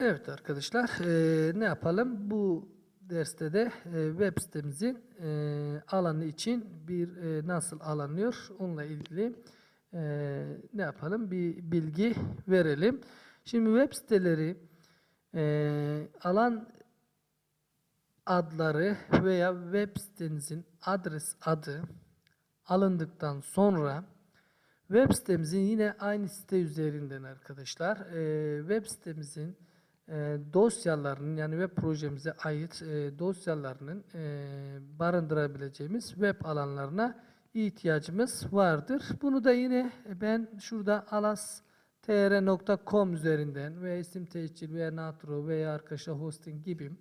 Evet arkadaşlar eee, ne yapalım? Bu derste de eee, web sitemizin eee, alanı için bir eee, nasıl alanıyor onunla ilgili eee, ne yapalım? Bir bilgi verelim. Şimdi web siteleri eee, alan adları veya web sitenizin adres adı alındıktan sonra web sitemizin yine aynı site üzerinden arkadaşlar eee, web sitemizin dosyalarının yani web projemize ait dosyalarının barındırabileceğimiz web alanlarına ihtiyacımız vardır. Bunu da yine ben şurada alastr.com üzerinden veya isim tescil veya natro veya arkadaşlar hosting gibi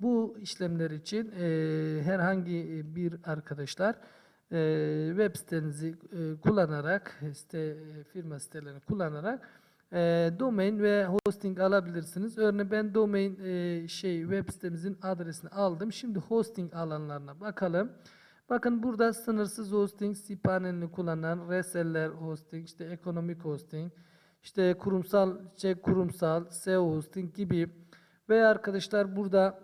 bu işlemler için herhangi bir arkadaşlar web sitenizi kullanarak site firma sitelerini kullanarak eee, domain ve hosting alabilirsiniz. Örneğin ben domain eee, şey web sitemizin adresini aldım. Şimdi hosting alanlarına bakalım. Bakın burada sınırsız hosting, cPanel'ini kullanan reseller hosting, işte ekonomik hosting, işte kurumsal, şey kurumsal, SEO hosting gibi veya arkadaşlar burada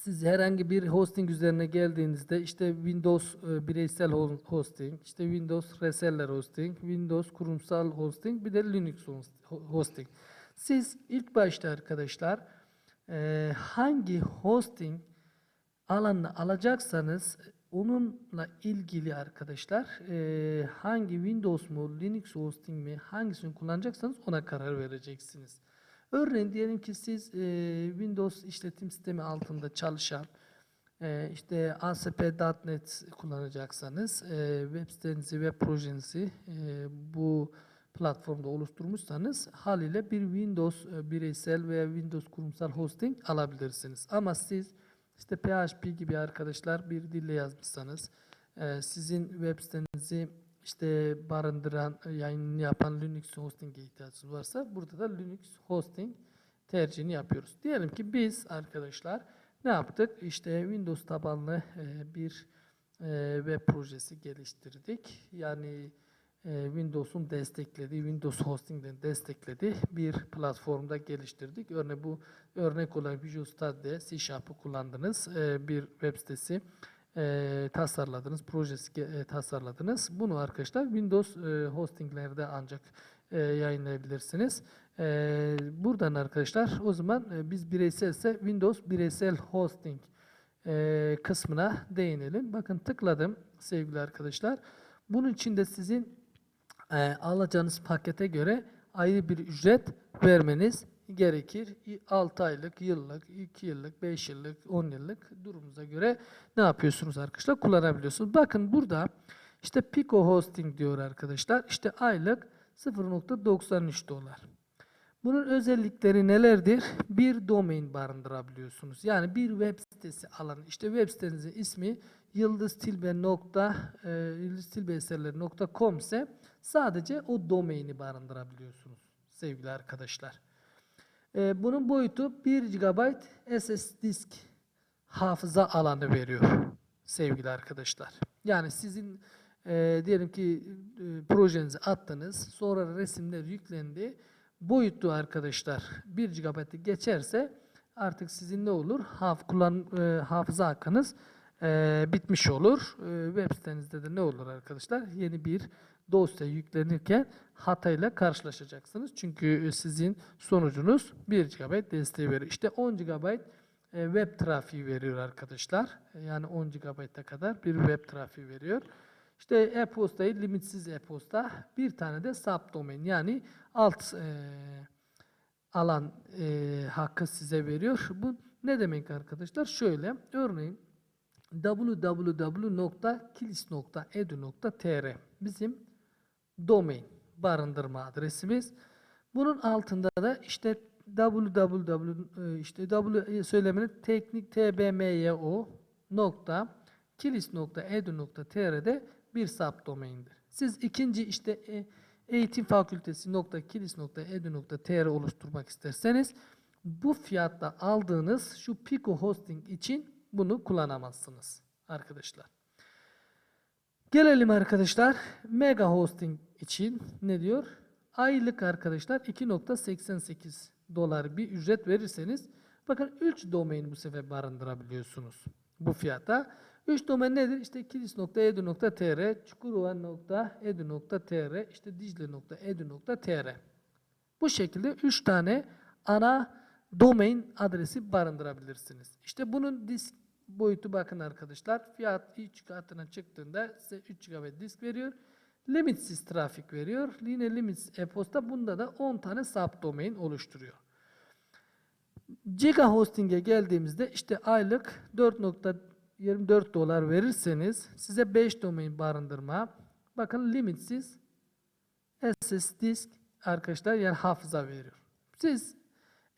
siz herhangi bir hosting üzerine geldiğinizde işte Windows e, bireysel ho- hosting, işte Windows reseller hosting, Windows kurumsal hosting, bir de Linux host- ho- hosting. Siz ilk başta arkadaşlar e, hangi hosting alanını alacaksanız onunla ilgili arkadaşlar e, hangi Windows mu Linux hosting mi hangisini kullanacaksanız ona karar vereceksiniz. Örneğin diyelim ki siz e, Windows işletim sistemi altında çalışan e, işte ASP.NET kullanacaksanız e, web sitenizi web projenizi e, bu platformda oluşturmuşsanız haliyle bir Windows bireysel veya Windows kurumsal hosting alabilirsiniz. Ama siz işte PHP gibi arkadaşlar bir dille yazmışsanız sizin web sitenizi işte barındıran, e, yayınını yapan Linux hosting'e ihtiyacınız varsa burada da Linux hosting tercihini yapıyoruz. Diyelim ki biz arkadaşlar ne yaptık? İşte Windows tabanlı e, bir e, web projesi geliştirdik. Yani Windows'un desteklediği, Windows Hosting'den desteklediği bir platformda geliştirdik. Örneğin bu örnek olarak Visual Studio'da C Sharp'ı kullandınız. Bir web sitesi e, tasarladınız, projesi e, tasarladınız. Bunu arkadaşlar Windows e, hostinglerde ancak e, yayınlayabilirsiniz. E, buradan arkadaşlar o zaman e, biz bireyselse Windows bireysel hosting e, kısmına değinelim. Bakın tıkladım sevgili arkadaşlar. Bunun için de sizin e, alacağınız pakete göre ayrı bir ücret vermeniz gerekir. 6 aylık, yıllık, 2 yıllık, 5 yıllık, 10 yıllık durumunuza göre ne yapıyorsunuz arkadaşlar? Kullanabiliyorsunuz. Bakın burada işte Pico Hosting diyor arkadaşlar. İşte aylık 0.93 dolar. Bunun özellikleri nelerdir? Bir domain barındırabiliyorsunuz. Yani bir web sitesi alanı. İşte web sitenizin ismi yıldıztilbe nokta e, ise sadece o domaini barındırabiliyorsunuz sevgili arkadaşlar. E, bunun boyutu 1 GB SS disk hafıza alanı veriyor sevgili arkadaşlar. Yani sizin e, diyelim ki e, projenizi attınız, sonra resimler yüklendi. Boyutu arkadaşlar 1 GB'ı geçerse artık sizin ne olur? Haf kullan e, hafıza hakkınız e, bitmiş olur. E, web sitenizde de ne olur arkadaşlar? Yeni bir dosya yüklenirken hatayla karşılaşacaksınız. Çünkü sizin sonucunuz 1 GB desteği veriyor. İşte 10 GB e, web trafiği veriyor arkadaşlar. E, Yani 10 GB'a kadar bir web trafiği veriyor. İşte e-postayı limitsiz e-posta, bir tane de subdomain yani alt e, alan e, hakkı size veriyor. Bu ne demek arkadaşlar? Şöyle, örneğin www.kilis.edu.tr bizim domain barındırma adresimiz. Bunun altında da işte www e, işte w söylemini teknik tbmyo nokta kilis.edu.tr'de bir subdomain'dir. Siz ikinci işte e, eğitim fakültesi nokta kilis.edu.tr oluşturmak isterseniz bu fiyatta aldığınız şu Pico hosting için bunu kullanamazsınız arkadaşlar. Gelelim arkadaşlar mega hosting için ne diyor? Aylık arkadaşlar 2.88 dolar bir ücret verirseniz bakın 3 domain bu sefer barındırabiliyorsunuz bu fiyata. 3 domain nedir? İşte kilis.edu.tr, çukurova.edu.tr, işte dicle.edu.tr. Bu şekilde 3 tane ana domain adresi barındırabilirsiniz. İşte bunun disk boyutu bakın arkadaşlar. Fiyat 3 katına çıktığında size 3 GB disk veriyor. Limitsiz trafik veriyor. Yine limitsiz e-posta bunda da 10 tane subdomain oluşturuyor. Giga hosting'e geldiğimizde işte aylık 4.24 dolar verirseniz size 5 domain barındırma. Bakın limitsiz SS disk arkadaşlar yani hafıza veriyor. Siz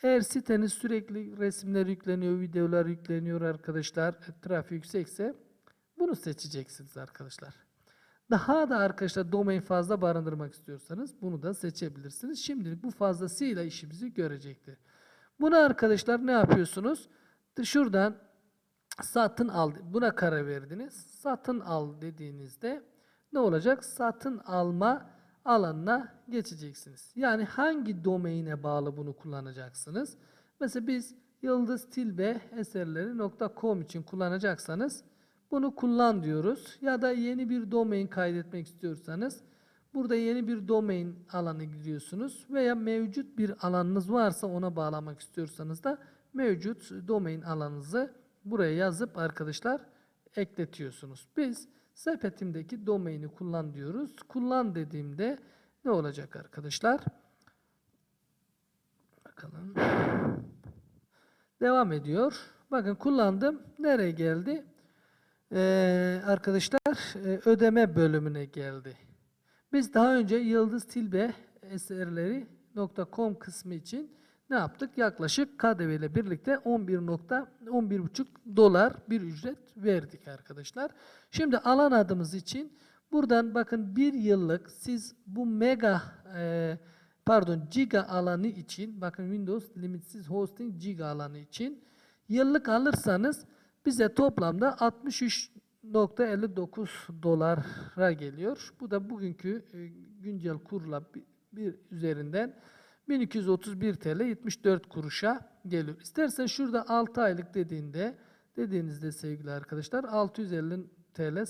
eğer siteniz sürekli resimler yükleniyor, videolar yükleniyor arkadaşlar, trafik yüksekse bunu seçeceksiniz arkadaşlar. Daha da arkadaşlar domain fazla barındırmak istiyorsanız bunu da seçebilirsiniz. Şimdilik bu fazlasıyla işimizi görecektir. Bunu arkadaşlar ne yapıyorsunuz? Şuradan satın al. Buna karar verdiniz. Satın al dediğinizde ne olacak? Satın alma alanına geçeceksiniz. Yani hangi domaine bağlı bunu kullanacaksınız? Mesela biz yıldız tilbe eserleri.com için kullanacaksanız bunu kullan diyoruz. Ya da yeni bir domain kaydetmek istiyorsanız burada yeni bir domain alanı giriyorsunuz veya mevcut bir alanınız varsa ona bağlamak istiyorsanız da mevcut domain alanınızı buraya yazıp arkadaşlar ekletiyorsunuz. Biz sepetimdeki domaini kullan diyoruz. Kullan dediğimde ne olacak arkadaşlar? Bakalım. Devam ediyor. Bakın kullandım. Nereye geldi? Ee, arkadaşlar e, ödeme bölümüne geldi. Biz daha önce Yıldız Tilbe eserleri.com kısmı için ne yaptık? Yaklaşık KDV ile birlikte 11.11,5 dolar bir ücret verdik arkadaşlar. Şimdi alan adımız için buradan bakın bir yıllık siz bu mega e, pardon giga alanı için bakın Windows limitsiz hosting giga alanı için yıllık alırsanız bize toplamda 63.59 dolara geliyor. Bu da bugünkü e, güncel kurla bir, bir üzerinden 1231 TL 74 kuruşa geliyor. İstersen şurada 6 aylık dediğinde dediğinizde sevgili arkadaşlar 650 TL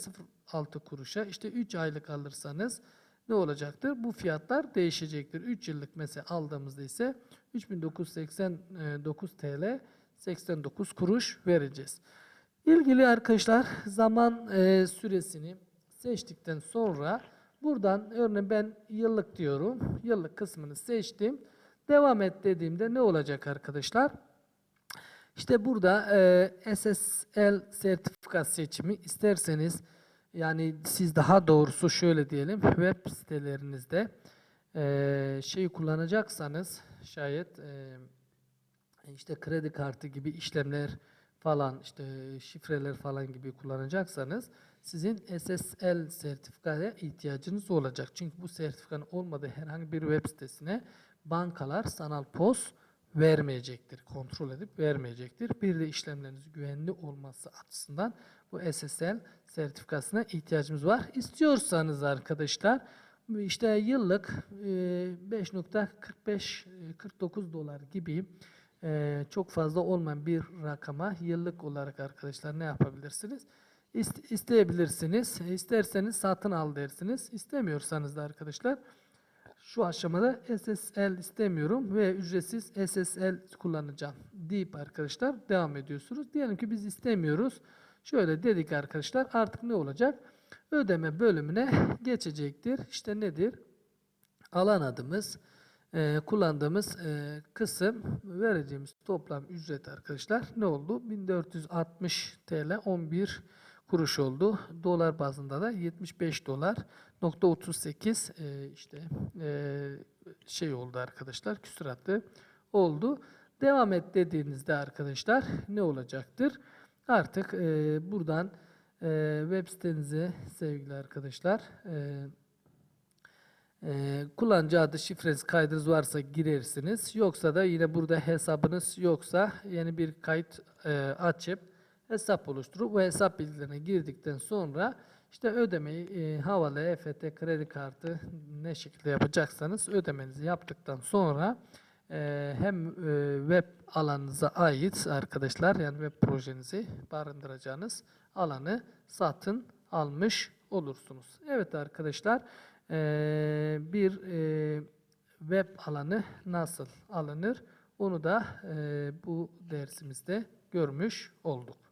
06 kuruşa işte 3 aylık alırsanız ne olacaktır? Bu fiyatlar değişecektir. 3 yıllık mesela aldığımızda ise 3989 TL 89 kuruş vereceğiz. İlgili arkadaşlar zaman e, süresini seçtikten sonra buradan örneğin ben yıllık diyorum. Yıllık kısmını seçtim. Devam et dediğimde ne olacak arkadaşlar? İşte burada e, SSL sertifika seçimi isterseniz yani siz daha doğrusu şöyle diyelim web sitelerinizde e, şeyi kullanacaksanız şayet e, işte kredi kartı gibi işlemler falan işte şifreler falan gibi kullanacaksanız sizin SSL sertifikaya ihtiyacınız olacak. Çünkü bu sertifikanın olmadığı herhangi bir web sitesine bankalar sanal poz vermeyecektir. Kontrol edip vermeyecektir. Bir de işlemleriniz güvenli olması açısından bu SSL sertifikasına ihtiyacımız var. İstiyorsanız arkadaşlar işte yıllık e, 5.45-49 dolar gibi e, çok fazla olmayan bir rakama yıllık olarak arkadaşlar ne yapabilirsiniz? İste, isteyebilirsiniz. İsterseniz satın al dersiniz. İstemiyorsanız da arkadaşlar şu aşamada SSL istemiyorum ve ücretsiz SSL kullanacağım deyip arkadaşlar devam ediyorsunuz. Diyelim ki biz istemiyoruz. Şöyle dedik arkadaşlar artık ne olacak? Ödeme bölümüne geçecektir. İşte nedir? Alan adımız, e, kullandığımız e, kısım vereceğimiz toplam ücret arkadaşlar ne oldu? 1460 TL 11 kuruş oldu. Dolar bazında da 75 dolar nokta 38 e, işte e, şey oldu arkadaşlar küsuratlı oldu. Devam et dediğinizde arkadaşlar ne olacaktır? Artık e, buradan e, web sitenize sevgili arkadaşlar e, e, kullanıcı adı şifreniz kaydınız varsa girersiniz. Yoksa da yine burada hesabınız yoksa yeni bir kayıt e, açıp hesap oluşturup bu hesap bilgilerine girdikten sonra işte ödemeyi e, havale, EFT, kredi kartı ne şekilde yapacaksanız ödemenizi yaptıktan sonra e, hem e, web alanınıza ait arkadaşlar yani web projenizi barındıracağınız alanı satın almış olursunuz. Evet arkadaşlar e, bir e, web alanı nasıl alınır onu da e, bu dersimizde görmüş olduk.